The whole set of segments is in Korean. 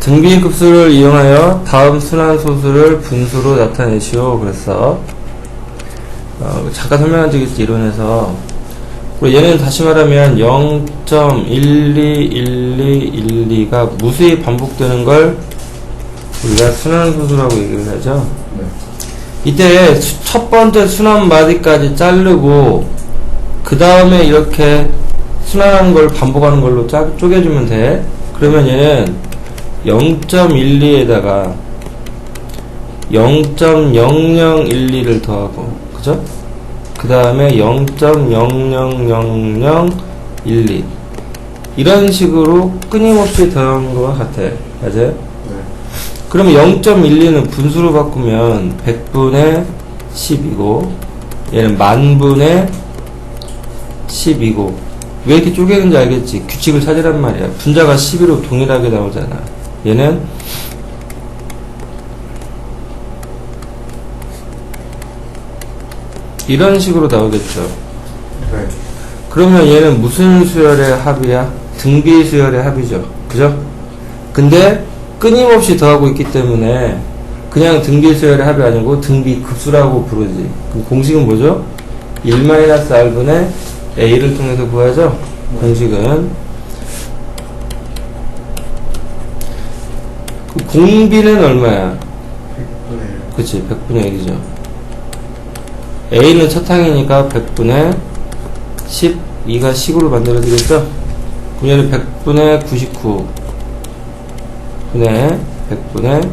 등비급수를 이용하여 다음 순환소수를 분수로 나타내시오. 그랬어. 어, 잠깐 설명한 적이 이론에서. 얘는 다시 말하면 0.121212가 무수히 반복되는 걸 우리가 순환소수라고 얘기를 하죠. 네. 이때 수- 첫 번째 순환 마디까지 자르고 그 다음에 이렇게 순환한 걸 반복하는 걸로 짜, 쪼개주면 돼. 그러면 얘는 0.12에다가 0.0012를 더하고 그죠? 그 다음에 0.000012 이런 식으로 끊임없이 더하는 것과 같아. 맞아요? 네. 그러면 0.12는 분수로 바꾸면 100분의 10이고 얘는 만분의 10이고 왜 이렇게 쪼개는지 알겠지? 규칙을 찾으란 말이야. 분자가 11로 동일하게 나오잖아. 얘는 이런 식으로 나오겠죠. 네. 그러면 얘는 무슨 수열의 합이야? 등비 수열의 합이죠. 그죠? 근데 끊임없이 더하고 있기 때문에 그냥 등비 수열의 합이 아니고 등비 급수라고 부르지. 그럼 공식은 뭐죠? 1-r분의 a를 통해서 구하죠. 공식은 공비는 얼마야? 100분의 그치 100분의 1이죠. A는 첫 항이니까 100분의 12가 식으로 만들어지겠죠? 그럼 얘는 100분의 99 분의 100분의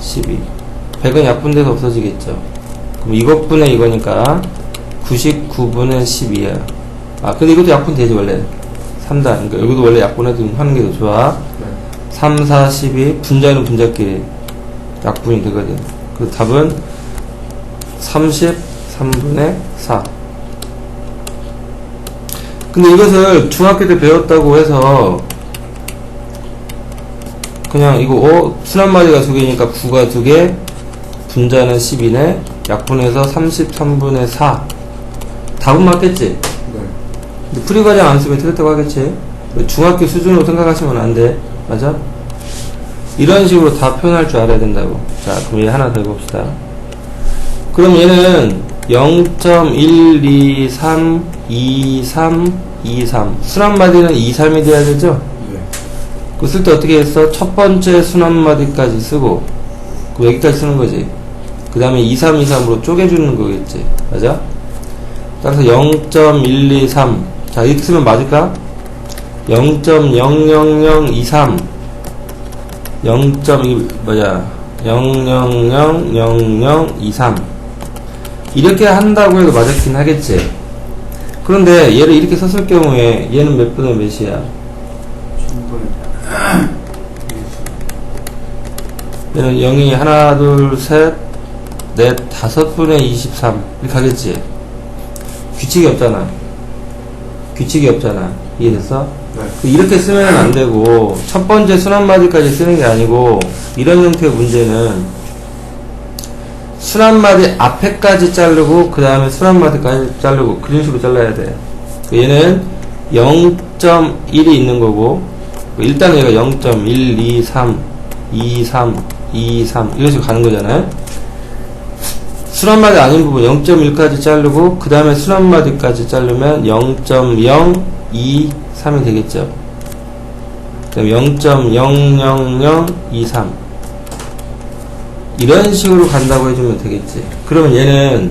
12 100은 약분돼서 없어지겠죠. 그럼 이것분의 이거니까 99분의 12야. 아 근데 이것도 약분되지 원래. 3단. 그러니까 여기도 원래 약분해도 하는 게 더 좋아. 네. 3, 4, 12 분자는 분자끼리 약분이 되거든. 그 답은 33분의 4. 근데 이것을 중학교 때 배웠다고 해서 그냥 이거 어 순환마디가 두 개니까 9가 두 개, 분자는 10이네. 약분해서 33분의 4. 답은 맞겠지? 네. 근데 풀이 과정 안 쓰면 틀렸다고 하겠지? 중학교 수준으로 생각하시면 안 돼. 맞아? 이런 식으로 다 표현할 줄 알아야 된다고. 자, 그럼 얘 하나 더 해봅시다. 그럼 얘는 0.1232323 순환마디는 2, 3이 돼야 되죠? 네. 그쓸 때 어떻게 했어? 첫 번째 순환마디까지 쓰고 그 여기까지 쓰는 거지. 그 다음에 2323으로 쪼개주는 거겠지. 맞아? 따라서 0.123. 자, 이렇게 쓰면 맞을까? 0.00023. 0. 이 뭐냐? 0000023. 이렇게 한다고 해도 맞았긴 하겠지. 그런데 얘를 이렇게 썼을 경우에 얘는 몇 분의 몇이야? 10분의 얘는 0이 하나, 둘, 셋, 넷, 다섯 분의 23. 이렇게 가겠지. 규칙이 없잖아. 규칙이 없잖아. 이해됐어? 네. 그 이렇게 쓰면 안 되고, 첫 번째 순환마디까지 쓰는 게 아니고, 이런 형태의 문제는 순환마디 앞에까지 자르고, 그 다음에 순환마디까지 자르고, 그런 식으로 잘라야 돼. 그 얘는 0.1이 있는 거고, 그 일단 얘가 0.123, 23, 23, 이런 식으로 가는 거잖아요. 순환마디 아닌 부분 0.1까지 자르고 그 다음에 순환마디까지 자르면 0.023이 되겠죠. 그럼 0.00023 이런 식으로 간다고 해주면 되겠지. 그러면 얘는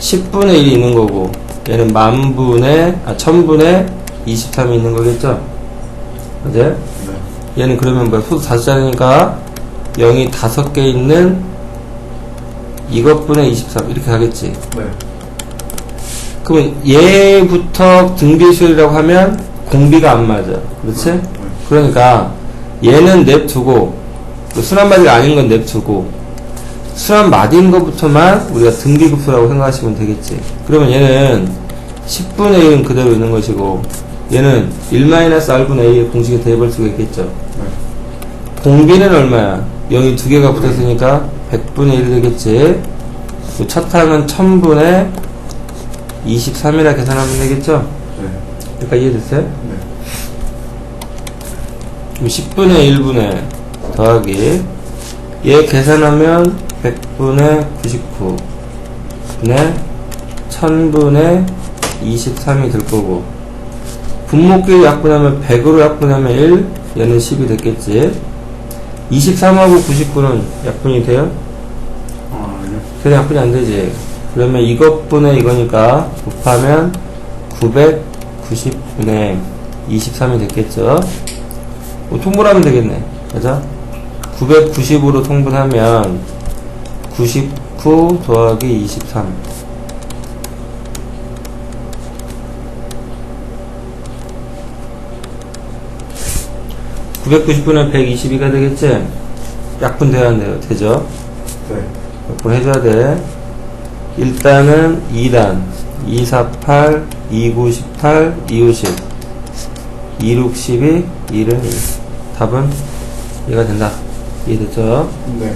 10분의 1이 있는 거고 얘는 만분의 아 천분의 23이 있는 거겠죠. 맞아요? 네. 얘는 그러면 뭐야 소수 다섯 자리니까 0이 다섯 개 있는 이것분의 23 이렇게 가겠지 네. 그러면 얘부터 등비수열이라고 하면 공비가 안 맞아 그렇지? 네. 그러니까 얘는 냅두고 그 순환마디가 아닌 건 냅두고 순환마디인 것부터만 우리가 등비급수라고 생각하시면 되겠지 그러면 얘는 10분의 1은 그대로 있는 것이고 얘는 1-r분의 a의 공식에 대입할 수가 있겠죠 네. 공비는 얼마야? 0이 두 개가 붙었으니까 100분의 1 되겠지. 항은 1000분의 23이라 계산하면 되겠죠? 네. 그러니까 이해됐어요? 네. 그럼 10분의 1분의 더하기 얘 계산하면 100분의 99분의 1000분의 23이 될 거고 분모끼리 약분하면 100으로 약분하면 1 얘는 10이 됐겠지 23하고 99는 약분이 돼요? 아, 아니요. 그래 약분이 안 되지 그러면 이것분의 이거니까 곱하면 990분의 23이 됐겠죠 뭐 통분하면 되겠네 맞아? 990으로 통분하면 99 더하기 23 990분의 122가 되겠지? 약분 돼야 한대요. 되죠? 네. 약분 해줘야 돼. 일단은 2단. 248, 298, 250. 262, 1은 1. 답은 이해가 된다. 이해됐죠? 네.